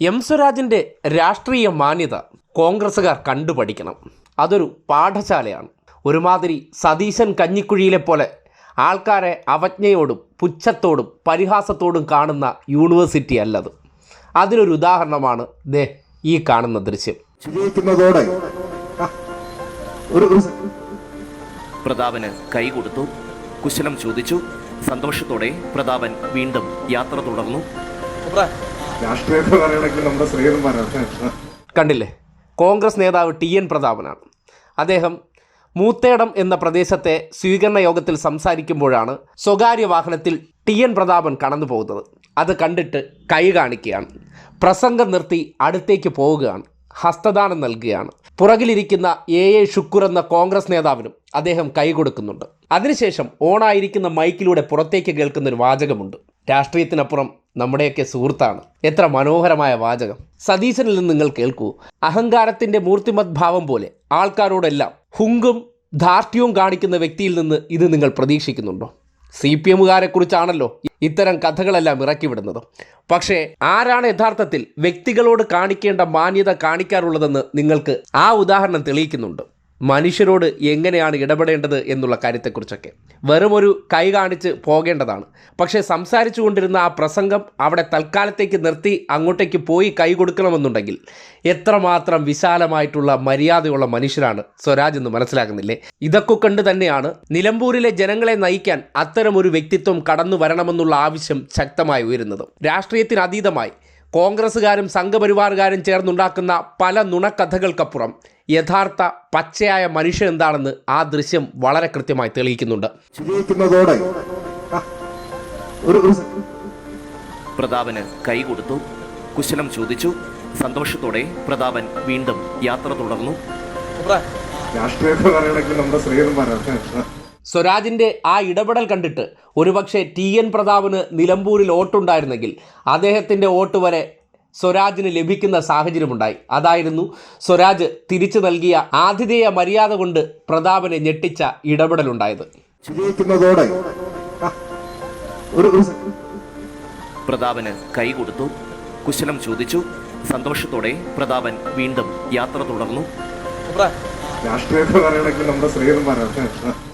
M സ്വരാജിന്റെ രാഷ്ട്രീയ മാന്യത കോൺഗ്രസ്സുകാർ കണ്ടുപഠിക്കണം. അതൊരു പാഠശാലയാണ്. ഒരുമാതിരി സതീശൻ കഞ്ഞിക്കുഴിയിലെ പോലെ ആൾക്കാരെ അവജ്ഞയോടും പുച്ഛത്തോടും പരിഹാസത്തോടും കാണുന്ന യൂണിവേഴ്സിറ്റി അല്ലത്. അതിനൊരു ഉദാഹരണമാണ് ദേ ഈ കാണുന്ന ദൃശ്യം. ചിരിക്കുന്നതോടെ പ്രതാപന് കൈ കൊടുത്തു. കുശലം ചോദിച്ചു. സന്തോഷത്തോടെ പ്രതാപൻ വീണ്ടും യാത്ര തുടർന്നു. നമ്മുടെ കണ്ടില്ലേ? കോൺഗ്രസ് നേതാവ് ടി എൻ പ്രതാപനാണ്. അദ്ദേഹം മൂത്തേടം എന്ന പ്രദേശത്തെ സ്വീകരണ യോഗത്തിൽ സംസാരിക്കുമ്പോഴാണ് സ്വകാര്യ വാഹനത്തിൽ ടി എൻ പ്രതാപൻ കടന്നു പോകുന്നത്. അത് കണ്ടിട്ട് കൈ കാണിക്കുകയാണ്. പ്രസംഗം നിർത്തി അടുത്തേക്ക് പോവുകയാണ്. ഹസ്തദാനം നൽകുകയാണ്. പുറകിലിരിക്കുന്ന എ എ ഷുക്കൂർ എന്ന കോൺഗ്രസ് നേതാവിനും അദ്ദേഹം കൈ കൊടുക്കുന്നുണ്ട്. അതിനുശേഷം ഓണായിരിക്കുന്ന മൈക്കിലൂടെ പുറത്തേക്ക് കേൾക്കുന്നൊരു വാചകമുണ്ട്. രാഷ്ട്രീയത്തിനപ്പുറം നമ്മുടെയൊക്കെ സുഹൃത്താണ്. എത്ര മനോഹരമായ വാചകം. സതീശനിൽ നിന്ന് നിങ്ങൾ കേൾക്കൂ. അഹങ്കാരത്തിന്റെ മൂർത്തിമത് ഭാവം പോലെ ആൾക്കാരോടെല്ലാം ഹുങ്കും ധാർഷ്ട്യവും കാണിക്കുന്ന വ്യക്തിയിൽ നിന്ന് ഇത് നിങ്ങൾ പ്രതീക്ഷിക്കുന്നുണ്ടോ? സി പി എമ്മുകാരെ കുറിച്ചാണല്ലോ ഇത്തരം കഥകളെല്ലാം ഇറക്കിവിടുന്നത്. പക്ഷേ ആരാണ് യഥാർത്ഥത്തിൽ വ്യക്തികളോട് കാണിക്കേണ്ട മാന്യത കാണിക്കാറുള്ളതെന്ന് നിങ്ങൾക്ക് ആ ഉദാഹരണം തെളിയിക്കുന്നുണ്ട്. മനുഷ്യരോട് എങ്ങനെയാണ് ഇടപെടേണ്ടത് എന്നുള്ള കാര്യത്തെക്കുറിച്ചൊക്കെ. വെറും ഒരു കൈ കാണിച്ച് പോകേണ്ടതാണ്. പക്ഷേ സംസാരിച്ചു കൊണ്ടിരുന്ന ആ പ്രസംഗം അവിടെ തൽക്കാലത്തേക്ക് നിർത്തി അങ്ങോട്ടേക്ക് പോയി കൈ കൊടുക്കണമെന്നുണ്ടെങ്കിൽ എത്രമാത്രം വിശാലമായിട്ടുള്ള മര്യാദയുള്ള മനുഷ്യരാണ് സ്വരാജ് എന്ന് മനസ്സിലാക്കുന്നില്ലേ ഇതൊക്കെ കണ്ട് തന്നെയാണ് നിലമ്പൂരിലെ ജനങ്ങളെ നയിക്കാൻ അത്തരം ഒരു വ്യക്തിത്വം കടന്നു വരണമെന്നുള്ള ആവശ്യം ശക്തമായി ഉയരുന്നത്. രാഷ്ട്രീയത്തിന് അതീതമായി കോൺഗ്രസ്സുകാരും സംഘപരിവാറുകാരും ചേർന്നുണ്ടാക്കുന്ന പല നുണക്കഥകൾക്കപ്പുറം യഥാർത്ഥ പച്ചയായ മനുഷ്യൻ എന്താണെന്ന് ആ ദൃശ്യം വളരെ കൃത്യമായി തെളിയിക്കുന്നുണ്ട്. പ്രതാപന് കൈ കൊടുത്തു. കുശലം ചോദിച്ചു. സന്തോഷത്തോടെ പ്രതാപൻ വീണ്ടും യാത്ര തുടർന്നു. സ്വരാജിന്റെ ആ ഇടപെടൽ കണ്ടിട്ട് ഒരുപക്ഷെ ടി എൻ പ്രതാപന് നിലമ്പൂരിൽ ഓട്ടുണ്ടായിരുന്നെങ്കിൽ അദ്ദേഹത്തിന്റെ വോട്ട് വരെ സ്വരാജിന് ലഭിക്കുന്ന സാഹചര്യമുണ്ടായി. അതായിരുന്നു സ്വരാജ് തിരിച്ചു നൽകിയ ആതിഥേയ മര്യാദ കൊണ്ട് പ്രതാപനെ ഞെട്ടിച്ച ഇടപെടലുണ്ടായത്. പ്രതാപന് കൈ കൊടുത്തു കുശലം ചോദിച്ചു. സന്തോഷത്തോടെ പ്രതാപൻ വീണ്ടും യാത്ര തുടർന്നു. രാഷ്ട്രീയത്തെ പറയണമെങ്കിൽ നമ്മുടെ ശ്രീധന്മാരാണ്